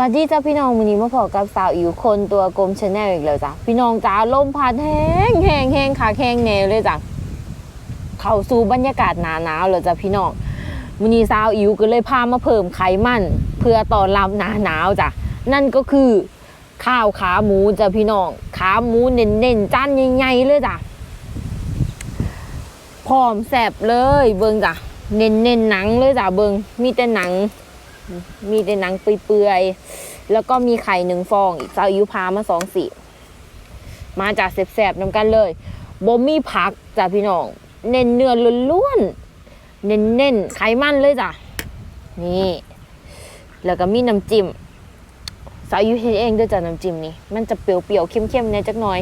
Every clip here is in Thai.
วัสดีจ้าพี่น้องวันนี้มาพบกับสาวอิ๋วคนตัวกลมชาแนลอีกแล้วจ้ะพี่น้องจ้าลมพัดแห้งแห้งแห้งขาแห้งแนวเลยจ้ะเข้าสู่บรรยากาศหนาหนาวแล้วจ้ะพี่น้องวันนี้สาวอิ๋วก็เลยพามาเพิ่มไขมัน เพื่อต้อนรับหนาหนาวจ้ะนั่นก็คือข้าวขาหมูจ้ะพี่น้องขาหมูเน้นๆจานใหญ่ๆเลยจ้ะพร้อมแสบเลยเบิงจ้ะเน้นๆหนังเลยจ้ะเบิงมีแต่หนัง มีแต่หนังเปื่อยๆแล้วก็มีไข่หนึ่งฟอง อีกเจ้าอิวพามาสองสีมาจากแสบๆน้ำกันเลยบ่มีผักจ้ะพี่น้อง เน้นเนื้อล้วนๆเน้นๆไขมันเลยจ้ะนี่แล้วก็มีน้ำจิ้มสาวยูเฮดเองด้วยจ้ะน้ำจิ้มนี่ มันจะเปรี้ยวๆเข้มๆในจักหน่อย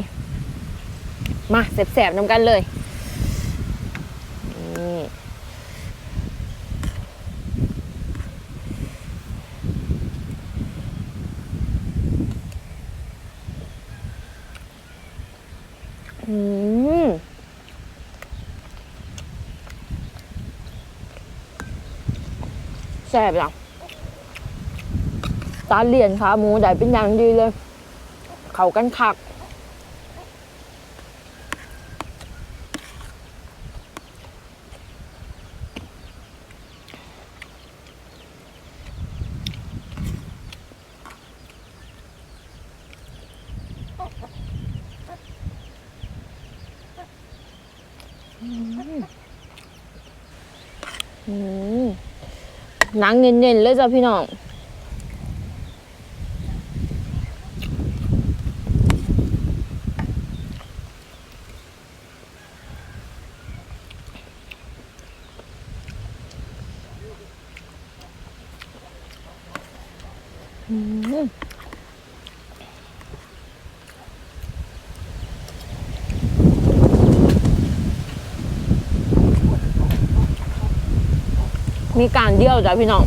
มาแสบๆน้ำกันเลย นี่ อืม แซ่บอะตาเหรียญขาหมูได้เป็นอย่างดีเลย เขากันคัก หนังเน้นๆเลยจ้ะพี่น้อง มีการเดี่ยวจ้ะพี่น้อง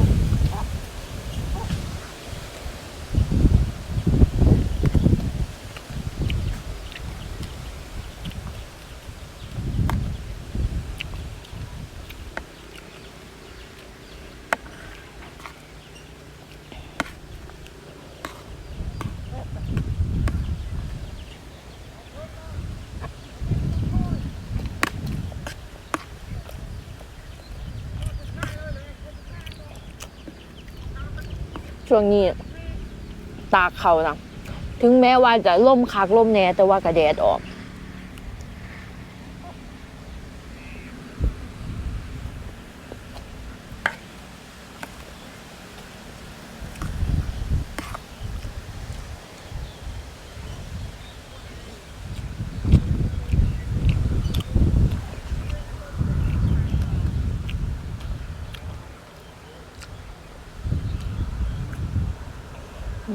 ช่วงนี้ ตากเขานะถึงแม้ว่าจะล่มคักล่มแน่แต่ว่ากระแดดออก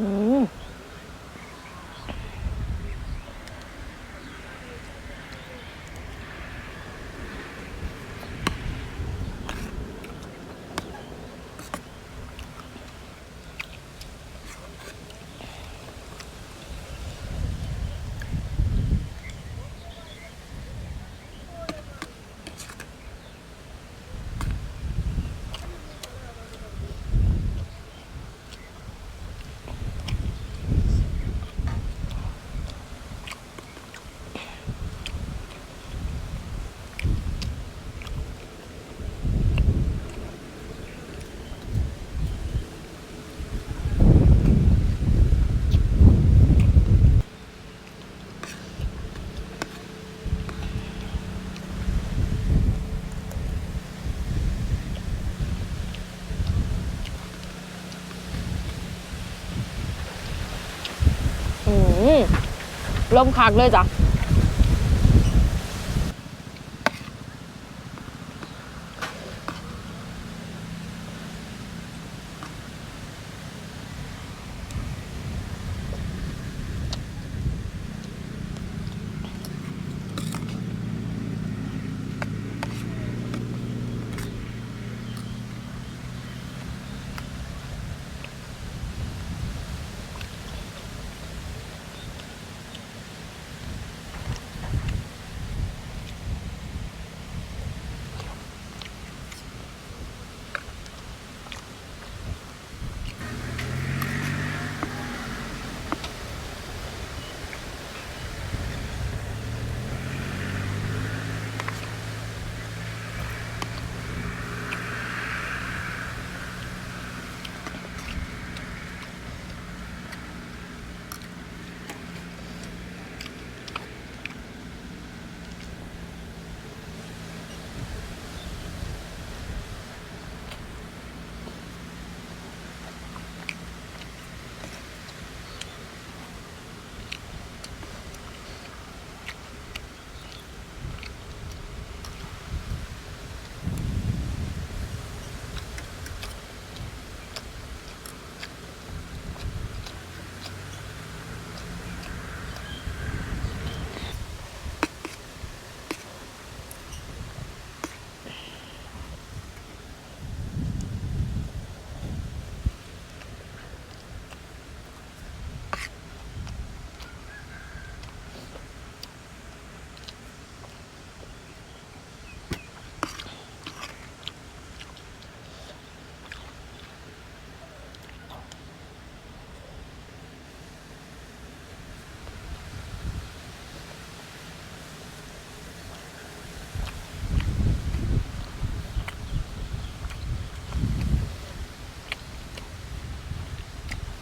อื ลมคักเลยจ้ะ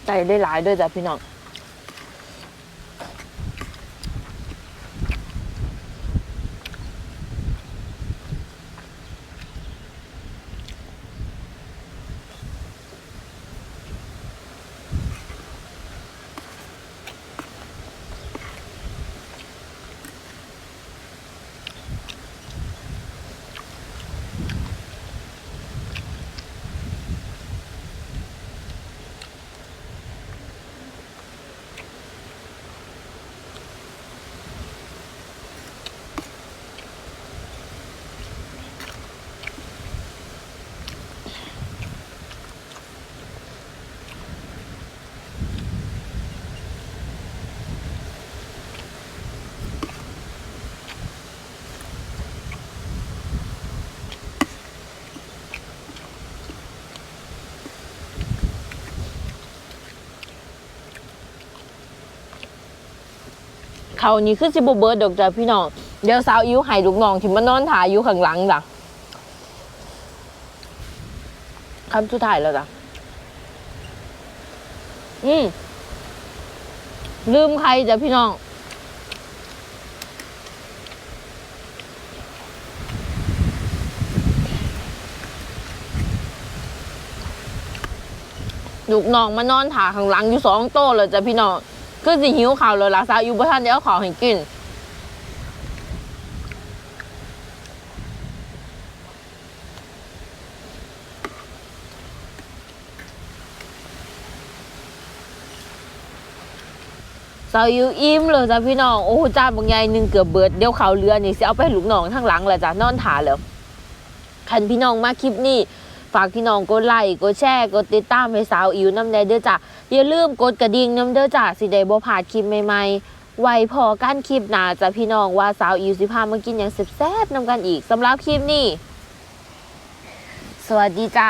ใส่ได้หลายด้วยจ้ะพี่น้อง เขานี้คือสิบเบิร์ดดอกจ้ะพี่น้องเดี๋ยวสาวอิ้วให้ลูกน้องที่มานอนถ่ายอยู่ข้างหลังจ้ะคำสุดท้ายแล้วจ้ะอืมลืมใครจ้ะพี่น้องลูกน้องมานอนถ่าข้างหลังอยู่สองโต๊ะเลยจ้ะพี่น้อง คือสิหิวข่าวเลยล่ะสาวอยู่บ้านเดี๋ยวเอาขาวให้กินสาวอยู่อิ่มเลยจ้ะพี่น้อง โอ้จ้าบางใหญ่หนึ่งเกือบเบิดเดี๋ยวข่าวเรือนี่สิเอาไปหลูกน้องข้างหลังแหละจ้ะนอนถาแล้วคันพี่น้องมาคลิปนี้ ฝากพี่น้องกดไลค์กดแชร์กดติดตามให้สาวอิวน้ำแดเด้อจ้ะอย่าลืมกดกระดิ่งน้ำเด้อจ้ะสิได้บ่พลาดคลิปใหม่ๆไว้พอกันคลิปหน้าจ้ะพี่น้องว่าสาวอิวสิพามากินอย่างแซ่บๆนำกันอีกสำหรับคลิปนี้ สวัสดีจ้า